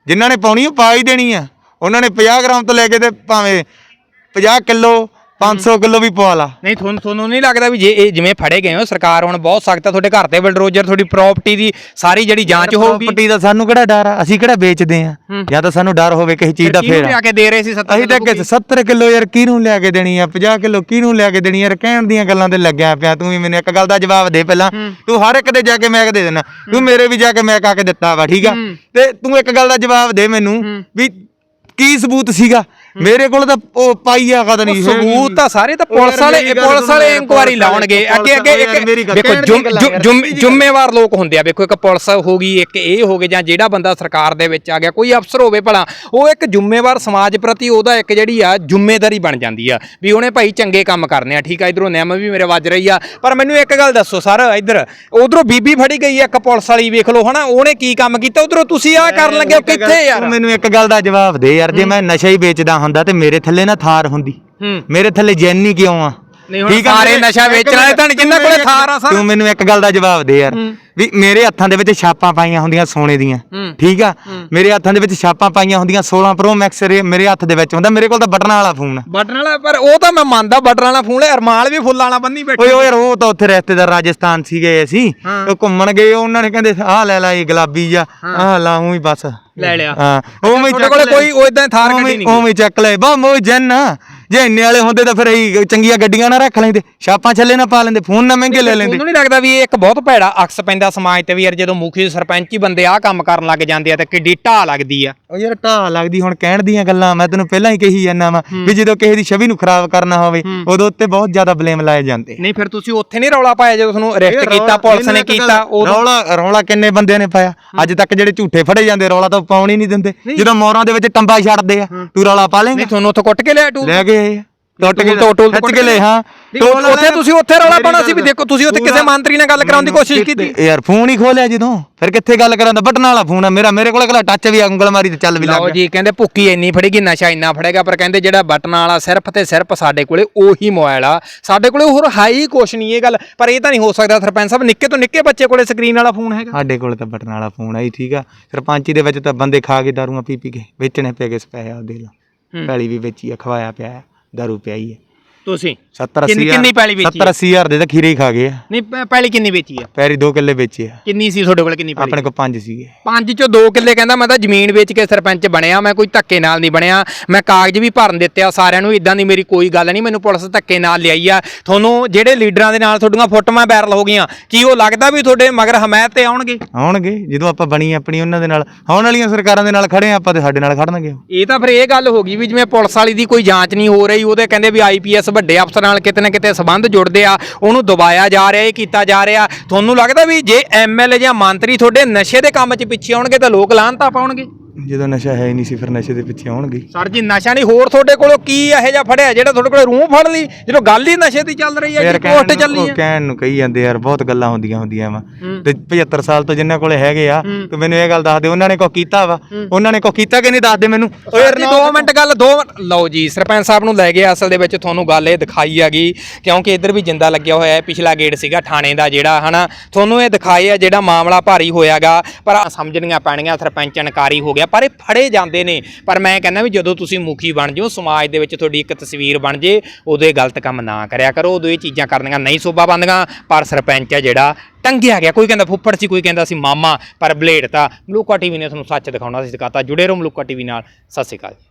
ਜਿਨ੍ਹਾਂ ਨੇ ਪਾਉਣੀ ਉਹ ਪਾ ਹੀ ਦੇਣੀ ਆ। ਉਹਨਾਂ ਨੇ 50 ਗ੍ਰਾਮ ਤੋਂ ਲੈ ਕੇ ਤੇ ਭਾਵੇਂ 50 ਕਿਲੋ 500 ਕਿਲੋ ਵੀ ਪਵਾ ਲਾ। ਨਹੀਂ ਤੁਹਾਨੂੰ ਤੁਹਾਨੂੰ ਨਹੀਂ ਲੱਗਦਾ ਵੀ ਜੇ ਇਹ ਜਿਵੇਂ ਫੜੇ ਗਏ ਹੋ ਸਰਕਾਰ ਹੁਣ ਬਹੁਤ ਸਖਤ ਆ ਤੁਹਾਡੇ ਘਰ ਤੇ ਬਲਡੋਜ਼ਰ ਤੁਹਾਡੀ ਪ੍ਰਾਪਰਟੀ ਦੀ ਸਾਰੀ ਜਿਹੜੀ ਜਾਂਚ ਹੋਊਗੀ। ਪ੍ਰਾਪਰਟੀ ਦਾ ਸਾਨੂੰ ਕਿਹੜਾ ਡਰ ਆ? ਅਸੀਂ ਕਿਹੜਾ ਵੇਚਦੇ ਆ? ਜਾਂ ਤਾਂ ਸਾਨੂੰ ਡਰ ਹੋਵੇ ਕਿਸੇ ਚੀਜ਼ ਦਾ ਫੇਰ ਲਿਆ ਕੇ ਦੇ ਰਹੇ ਸੀ 70 ਅਸੀਂ ਤਾਂ ਕਿ 70 ਕਿਲੋ ਯਾਰ ਕਿਹਨੂੰ ਲਿਆ ਕੇ ਦੇਣੀ ਆ? 50 ਕਿਲੋ ਕਿਹਨੂੰ ਲਿਆ ਕੇ ਦੇਣੀ ਯਾਰ ਕਹਿਣ ਦੀਆਂ ਗੱਲਾਂ ਤੇ ਲੱਗਿਆ ਪਿਆ। ਤੂੰ ਵੀ ਮੈਨੂੰ ਇੱਕ ਗੱਲ ਦਾ ਜਵਾਬ ਦੇ ਪਹਿਲਾਂ। ਤੂੰ ਹਰ ਇੱਕ ਦੇ ਜਾ ਕੇ ਮੈਂ ਦੇ ਦੇਣਾ ਤੂੰ ਮੇਰੇ ਵੀ ਜਾ ਕੇ ਮੈਂ ਕਾ ਕੇ ਦਿੱਤਾ ਵਾ ਠੀਕ ਆ? ਤੇ ਤੂੰ ਇੱਕ ਗੱਲ ਦਾ ਜਵਾਬ ਦੇ ਮੈਨੂੰ ਵੀ ਕੀ ਸਬੂਤ ਸੀਗਾ? ਮੇਰੇ ਕੋਲ ਤਾਂ ਉਹ ਪਾਈਆ ਕਦ ਨਹੀਂ ਸਬੂਤ ਤਾਂ ਸਾਰੇ ਤਾਂ ਪੁਲਿਸ ਵਾਲੇ ਪੁਲਿਸ ਵਾਲੇ ਇਨਕੁਆਰੀ ਲਾਉਣਗੇ। ਅੱਗੇ ਅੱਗੇ ਇੱਕ ਦੇਖੋ ਜ਼ਿੰਮੇਵਾਰ ਲੋਕ ਹੁੰਦੇ ਆ। ਵੇਖੋ ਇੱਕ ਪੁਲਿਸ ਹੋ ਗਈ ਇੱਕ ਇਹ ਹੋ ਗਏ ਜਾਂ ਜਿਹੜਾ ਬੰਦਾ ਸਰਕਾਰ ਦੇ ਵਿੱਚ ਆ ਗਿਆ ਕੋਈ ਅਫਸਰ ਹੋਵੇ ਭਲਾ ਉਹ ਇੱਕ ਜ਼ਿੰਮੇਵਾਰ ਸਮਾਜ ਪ੍ਰਤੀ ਉਹਦਾ ਇੱਕ ਜਿਹੜੀ ਆ ਜ਼ਿੰਮੇਵਾਰੀ ਬਣ ਜਾਂਦੀ ਆ ਵੀ ਉਹਨੇ ਭਾਈ ਚੰਗੇ ਕੰਮ ਕਰਨੇ ਆ। ਠੀਕ ਆ ਇਧਰੋਂ ਨਿਯਮ ਵੀ ਮੇਰੇ ਵੱਜ ਰਹੀ ਆ। ਪਰ ਮੈਨੂੰ ਇੱਕ ਗੱਲ ਦੱਸੋ ਸਰ ਇਧਰ ਉਧਰੋਂ ਬੀਬੀ ਫੜੀ ਗਈ ਆ ਇੱਕ ਪੁਲਿਸ ਵਾਲੀ ਵੇਖ ਲਓ ਹਨਾ ਉਹਨੇ ਕੀ ਕੰਮ ਕੀਤਾ? ਉਧਰੋਂ ਤੁਸੀਂ ਆ ਕਰਨ ਲੱਗੇ ਕਿੱਥੇ ਯਾਰ? ਮੈਨੂੰ ਇੱਕ ਗੱਲ ਦਾ ਜਵਾਬ ਦੇ ਯਾਰ ਜੇ ਮੈਂ ਨਸ਼ਾ ਹੀ ਵੇਚਦਾ ਹੁੰਦਾ ਤੇ ਮੇਰੇ ਥੱਲੇ ਨਾ ਥਾਰ ਹੁੰਦੀ। ਹੂੰ। ਮੇਰੇ ਥੱਲੇ ਜੈਨੀ ਕਿਉਂ ਆ? ਨਹੀਂ ਹੁਣ ਠੀਕ ਆ ਸਾਰੇ ਮੇਰੇ- ਨਸ਼ਾ ਵੇਚਣ ਵਾਲੇ ਤਾਂ ਜਿਨ੍ਹਾਂ ਕੋਲੇ ਥਾਰ ਆ ਸਰ। ਤੂੰ ਮੈਨੂੰ ਇੱਕ ਗੱਲ ਦਾ ਜਵਾਬ ਦੇ ਯਾਰ। ਵੀ ਮੇਰੇ ਹੱਥਾਂ ਦੇ ਵਿੱਚ ਛਾਪਾਂ ਪਾਈਆਂ ਹੁੰਦੀਆਂ ਸੋਨੇ ਦੀਆਂ। ਠੀਕ ਆ? ਮੇਰੇ ਹੱਥਾਂ ਦੇ ਵਿੱਚ ਛਾਪਾਂ ਪਾਈਆਂ ਹੁੰਦੀਆਂ 16 ਪ੍ਰੋ ਮੈਕਸ ਮੇਰੇ ਹੱਥ ਦੇ ਵਿੱਚ ਹੁੰਦਾ। ਮੇਰੇ ਕੋਲ ਤਾਂ ਬਟਨਾਂ ਵਾਲਾ ਫੋਨ ਆ। ਬਟਨ ਵਾਲਾ ਪਰ ਉਹ ਤਾਂ ਮੈਂ ਮੰਨਦਾ ਬਟਨ ਵਾਲਾ ਫੋਨ ਹੈ ਅਰਮਾਲ ਵੀ ਫੁੱਲਾਂ ਵਾਲਾ ਬੰਨੀ ਬੈਠਾ ਓਏ ਉਹ ਤਾਂ ਉੱਥੇ ਰਿਸ਼ਤੇਦਾਰ ਰਾਜਸਥਾਨ ਸੀਗੇ ਅਸੀਂ। ਉਹ ਘੁੰਮਣ ਗਏ ਉਹਨਾਂ ਨੇ ਕਹਿੰਦੇ ਆਹ ਲੈ ਲੈ ਇਹ ਗੁਲਾਬੀ ਜਾਂ ਆਹ ਲਾਉਂ ਹੀ ਬਸ। ਲੈ ਲਿਆ। ਹਾਂ ਉਹ ਮੈਂ ਤੁਹਾਡੇ ਕੋਲੇ ਕੋਈ ਉਹ ਇਦਾਂ ਥਾਰ ਗੱਡੀ ਨਹੀਂ ਉਵੇਂ ਚੱਕ ਲੈ। ਬਾ ਮੋ ਜਨ ਜੇ ਇੰਨੇ ਵਾਲੇ ਹੁੰਦੇ ਤਾਂ ਫਿਰ ਅਸੀਂ ਚੰਗੀਆਂ ਗੱਡੀਆਂ ਨਾ ਰੱਖ ਲੈਂਦੇ ਛਾਪਾਂ ਛੱਲੇ ਨਾ ਪਾ ਲੈਂਦੇ ਫੋਨ ਨਾ ਮਹਿੰਗੇ ਲੈ ਲੈਂਦੇ। ਤੁਹਾਨੂੰ ਨਹੀਂ ਲੱਗਦਾ ਵੀ ਇਹ ਇੱਕ ਬਹੁਤ ਭੈੜਾ ਅਕਸ ਪੈਂਦਾ ਸਮਾਜ ਤੇ ਵੀ ਯਾਰ ਜਦੋਂ ਮੁਖੀ ਸਰਪੰਚ ਹੀ ਬੰਦੇ ਆਹ ਕੰਮ ਕਰਨ ਲੱਗ ਜਾਂਦੇ ਆ ਤੇ ਕਿੱਡੀ ਢਾਹ ਲੱਗਦੀ ਆ। ਉਹ ਯਾਰ ਢਾਹ ਲੱਗਦੀ ਹੁਣ ਕਹਿਣ ਦੀਆਂ ਗੱਲਾਂ ਮੈਂ ਤੈਨੂੰ ਪਹਿਲਾਂ ਹੀ ਕਹੀ ਜਾਂਦਾ ਵਾਂ ਵੀ ਜਦੋਂ ਕਿਸੇ ਦੀ ਛਵੀ ਨੂੰ ਖਰਾਬ ਕਰਨਾ ਹੋਵੇ ਉਦੋਂ ਉੱਤੇ ਬਹੁਤ ਜ਼ਿਆਦਾ ਬਲੇਮ ਲਾਏ ਜਾਂਦੇ। ਨਹੀਂ ਫਿਰ ਤੁਸੀਂ ਉੱਥੇ ਨਹੀਂ ਰੌਲਾ ਪਾਇਆ ਜਦੋਂ ਤੁਹਾਨੂੰ ਅਰੈਸਟ ਕੀਤਾ ਪੁਲਿਸ ਨੇ ਕੀਤਾ ਰੌਲਾ ਰੌਲਾ ਕਿੰਨੇ ਬੰਦਿਆਂ ਨੇ ਪਾਇਆ? ਅੱਜ ਤੱਕ ਜਿਹੜੇ ਝੂਠੇ ਫੜੇ ਜਾਂਦੇ ਰੌਲਾ ਤਾਂ ਪਾਉਣ ਹੀ ਨਹੀਂ ਦਿੰਦੇ। ਜਦੋਂ ਮੋਰਾਂ ਦੇ ਵਿੱਚ ਟੰਬਾ ਛੱਡਦੇ ਆ ਤੂੰ ਰੌਲਾ ਪਾ ਲੇਂਗਾ? ਤੁਹਾਨੂੰ ਉੱਥੇ ਕੁੱਟ ਕੇ ਲਿਆ ਟੂ ਲੈ ਗਏ ਟੁੱਟ ਕੇ ਟੋਲ- ਟੋਲ ਤੋਂ ਖਿੱਚ ਕੇ ਲੈ ਹਾਂ। ਟੋਲ ਉੱਥੇ ਤੁਸੀਂ ਉੱਥੇ ਰੌਲਾ ਪਾਉਣਾ ਸੀ ਵੀ ਦੇਖੋ ਤੁਸੀਂ ਉੱਥੇ ਕਿਸੇ ਮੰਤਰੀ ਨਾਲ ਗੱਲ ਕਰਾਉਣ ਦੀ ਕੋਸ਼ਿਸ਼ ਕੀਤੀ। ਯਾਰ ਫੋਨ ਹੀ ਖੋਲਿਆ ਜਦੋਂ। ਫਿਰ ਕਿੱਥੇ ਗੱਲ ਕਰਾਂ ਦਾ? ਬਟਨ ਵਾਲਾ ਫੋਨ ਆ ਮੇਰਾ ਮੇਰੇ ਕੋਲ ਅਗਲਾ ਟੱਚ ਵੀ ਉਂਗਲ ਮਾਰੀ ਤੇ ਚੱਲ ਵੀ ਲੱਗ ਲਓ ਜੀ ਕਹਿੰਦੇ ਭੁੱਕੀ ਇੰਨੀ ਫੜੇਗੀ ਨਸ਼ਾ ਇੰਨਾ ਫੜੇਗਾ ਪਰ ਕਹਿੰਦੇ ਜਿਹੜਾ ਬਟਨਾਂ ਵਾਲਾ ਸਿਰਫ ਤੇ ਸਿਰਫ ਸਾਡੇ ਕੋਲੇ ਉਹੀ ਮੋਬਾਈਲ ਆ। ਸਾਡੇ ਕੋਲੇ ਹੋਰ ਹੈ ਹੀ ਕੁਛ ਨਹੀਂ ਇਹ ਗੱਲ। ਪਰ ਇਹ ਤਾਂ ਨਹੀਂ ਹੋ ਸਕਦਾ ਸਰਪੰਚ ਸਾਹਿਬ ਨਿੱਕੇ ਤੋਂ ਨਿੱਕੇ ਬੱਚੇ ਕੋਲੇ ਸਕਰੀਨ ਵਾਲਾ ਫੋਨ ਹੈਗਾ। ਸਾਡੇ ਕੋਲ ਤਾਂ ਬਟਨ ਵਾਲਾ ਫੋਨ ਆ ਹੀ ਠੀਕ ਆ। ਸਰਪੰਚੀ ਦੇ ਵਿੱਚ ਤਾਂ ਬੰਦੇ ਖਾ ਕੇ ਦਾਰੂਆਂ ਪੀ ਪੀ ਕੇ ਵੇਚਣੇ ਪੈ ਗਏ ਸਪੈਸੇ ਆ ਦੇ ਲਾ। ਪੈਲੀ ਵੀ ਵੇਚੀ ਆ ਖਵਾਇਆ ਪਿਆ ਆ, ਦਾਰੂ ਪਿਆਈ ਹੈ ਤੁਸੀਂ? 70 80 ਕਿੰਨੀ- ਕਿੰਨੀ ਪੈਲੀ ਵੇਚੀ 70 80 ਹਜ਼ਾਰ ਦੇ ਤਾਂ ਖੀਰੇ ਹੀ ਖਾ ਗਏ ਆ। ਨਹੀਂ ਪ- ਪਹਿਲੀ ਕਿੰਨੀ ਵੇਚੀ ਆ ਪੈਰੀ 2 ਕਿੱਲੇ ਵੇਚੇ ਆ। ਕਿੰਨੀ ਸੀ ਤੁਹਾਡੇ ਕੋਲ ਕਿੰਨੀ ਪੈਲੀ? ਆਪਣੇ ਕੋਲ 5 ਸੀਗੇ। ਪੰਜ ਚੋਂ 2 ਕਿੱਲੇ ਕਹਿੰਦਾ ਮੈਂ ਤਾਂ ਜ਼ਮੀਨ ਵੇਚ ਕੇ ਸਰਪੰਚ ਬਣਿਆ ਮੈਂ ਕੋਈ ਧੱਕੇ ਨਾਲ ਨਹੀਂ ਬਣਿਆ। ਮੈਂ ਕਾਗਜ਼ ਵੀ ਭਰਨ ਦਿੱਤੇ ਆ ਸਾਰਿਆਂ ਨੂੰ ਇਦਾਂ ਦੀ ਮੇਰੀ ਕੋਈ ਗੱਲ ਨਹੀਂ ਮੈਨੂੰ ਪੁਲਿਸ ਧੱਕੇ ਨਾਲ ਲਿਆਈ ਆ। ਤੁਹਾਨੂੰ ਜਿਹੜੇ ਲੀਡਰਾਂ ਦੇ ਨਾਲ ਤੁਹਾਡੀਆਂ ਫੋਟੋਆਂ ਵਾਇਰਲ ਹੋ ਗਈਆਂ ਕੀ ਉਹ ਲੱਗਦਾ ਵੀ ਤੁਹਾਡੇ ਮਗਰ ਹਮਾਇਤ ਤੇ ਆਉਣਗੇ? ਆਉਣਗੇ ਜਦੋਂ ਆਪਾਂ ਬਣੀ ਆਪਣੀ ਉਹਨਾਂ ਦੇ ਨਾਲ ਆਉਣ ਵਾਲੀਆਂ ਸਰਕਾਰਾਂ ਦੇ ਨਾਲ ਖੜੇ ਆ ਆਪਾਂ ਤੇ ਸਾਡੇ ਨਾਲ ਖੜਨਗੇ ਉਹ। ਇਹ ਤਾਂ ਫਿਰ ਇਹ ਗੱਲ ਹੋ ਗਈ ਵੀ ਜਿਵੇਂ ਪੁਲਿਸ ਵਾਲੀ ਦੀ ਕੋਈ ਜਾਂਚ ਨਹੀਂ ਹੋ ਰਹੀ ਉਹਦੇ ਕਹਿੰਦੇ ਵੀ ਆਈਪੀਐਸ ਵੱਡੇ ਅਫਸਰਾਂ ਨਾਲ ਕਿਤੇ ਨਾ ਕਿਤੇ ਸਬੰਧ ਜੁੜਦੇ ਆ, ਉਹਨੂੰ ਦਬਾਇਆ ਜਾ ਰਿਹਾ, ਇਹ ਕੀਤਾ ਜਾ ਰਿਹਾ। ਤੁਹਾਨੂੰ ਲੱਗਦਾ ਵੀ ਜੇ ਐਮਐਲਏ ਜਾਂ ਮੰਤਰੀ ਤੁਹਾਡੇ ਨਸ਼ੇ ਦੇ ਕੰਮ 'ਚ ਪਿੱਛੇ ਆਉਣਗੇ ਤਾਂ ਲੋਕ ਲਾਹਨ ਤਾਂ ਪਾਉਣਗੇ ਜਦੋਂ ਨਸ਼ਾ ਹੈ ਹੀ ਨਹੀਂ ਸੀ ਫਿਰ ਨਸ਼ੇ ਦੇ ਪਿੱਛੇ ਆਉਣਗੇ। ਸਰ ਜੀ ਨਸ਼ਾ ਨਹੀਂ ਹੋਰ ਤੁਹਾਡੇ ਕੋਲੋਂ ਕੀ ਇਹੋ ਜਿਹਾ ਫੜਿਆ ਜਿਹੜਾ ਤੁਹਾਡੇ ਕੋਲ ਰੂਹ ਫੜ ਲਈ? ਜਦੋਂ ਗੱਲ ਹੀ ਨਸ਼ੇ ਦੀ ਚੱਲ ਰਹੀ ਹੈ ਜੀ ਕਹਿਣ ਪੋਸਟ ਨੂੰ- ਚੱਲੀ ਉਹ ਹੈ। ਕਹਿਣ ਨੂੰ ਕਹੀ ਜਾਂਦੇ ਯਾਰ ਬਹੁਤ ਗੱਲਾਂ ਹੁੰਦੀਆਂ ਹੁੰਦੀਆਂ ਵਾ। ਤੇ 75 ਸਾਲ ਤੋਂ ਜਿੰਨਾਂ ਕੋਲੇ ਹੈਗੇ ਆ ਤੇ ਮੈਨੂੰ ਇਹ ਗੱਲ ਦੱਸ ਦੇ ਉਹਨਾਂ ਨੇ ਕੋ ਕੀਤਾ ਵਾ? ਉਹਨਾਂ ਨੇ ਕੋ ਕੀਤਾ ਕਿ ਨਹੀਂ ਦੱਸ ਦੇ ਮੈਨੂੰ? ਓ ਯਾਰ ਜੀ 2 ਮਿੰਟ ਗੱਲ 2 ਲਓ ਜੀ ਸਰਪੰਚ ਸਾਹਿਬ ਨੂੰ ਲੈ ਗਏ ਅਸਲ ਦੇ ਵਿੱਚ ਤੁਹਾਨੂੰ ਗੱਲ ਇਹ ਦਿਖਾਈ ਹੈਗੀ ਕਿਉਂਕਿ ਇੱਧਰ ਵੀ ਜਿੰਦਾ ਲੱਗਿਆ ਹੋਇਆ ਹੈ ਪਿਛਲਾ ਗੇਟ ਸੀਗਾ ਥਾਣੇ ਦਾ ਜਿਹੜਾ ਹਨਾ? ਤੁਹਾਨੂੰ ਇਹ ਦਿਖਾਈ ਹੈ ਜਿਹੜਾ ਮਾਮਲਾ ਭਾਰੀ ਹੋਇਆਗਾ ਪਰ ਸਮਝਣੀਆਂ ਪੈਣੀਆਂ ਸਰਪੰਚ ਅਨਕਾਰੀ ਹੋ ਗਿਆ। ਪਰ ਇਹ ਫੜੇ ਜਾਂਦੇ ਨੇ। ਪਰ ਮੈਂ ਕਹਿੰਦਾ ਵੀ ਜਦੋਂ ਤੁਸੀਂ ਮੁਖੀ ਬਣ ਜਿਓ, ਸਮਾਜ ਦੇ ਵਿੱਚ ਤੁਹਾਡੀ ਇੱਕ ਤਸਵੀਰ ਬਣ ਜੇ, ਉਦੋਂ ਇਹ ਗਲਤ ਕੰਮ ਨਾ ਕਰਿਆ ਕਰੋ, ਉਦੋਂ ਇਹ ਚੀਜ਼ਾਂ ਕਰਨੀਆਂ ਨਹੀਂ ਸੋਭਾ ਬੰਦੀਆਂ। ਪਰ ਸਰਪੰਚ ਹੈ ਜਿਹੜਾ ਟੰਗਿਆ ਗਿਆ। ਕੋਈ ਕਹਿੰਦਾ ਫੁੱਫੜ ਸੀ, ਕੋਈ ਕਹਿੰਦਾ ਸੀ ਮਾਮਾ, ਪਰ ਬਲੇਡ ਤਾਂ ਮਲੂਕਾ ਟੀਵੀ ਨੇ ਤੁਹਾਨੂੰ ਸੱਚ ਦਿਖਾਉਣਾ ਸੀ, ਦਿਖਾਤਾ। ਜੁੜੇ ਰਹੋ ਮਲੂਕਾ ਟੀਵੀ ਨਾਲ। ਸਤਿ ਸ਼੍ਰੀ ਅਕਾਲ ਜੀ।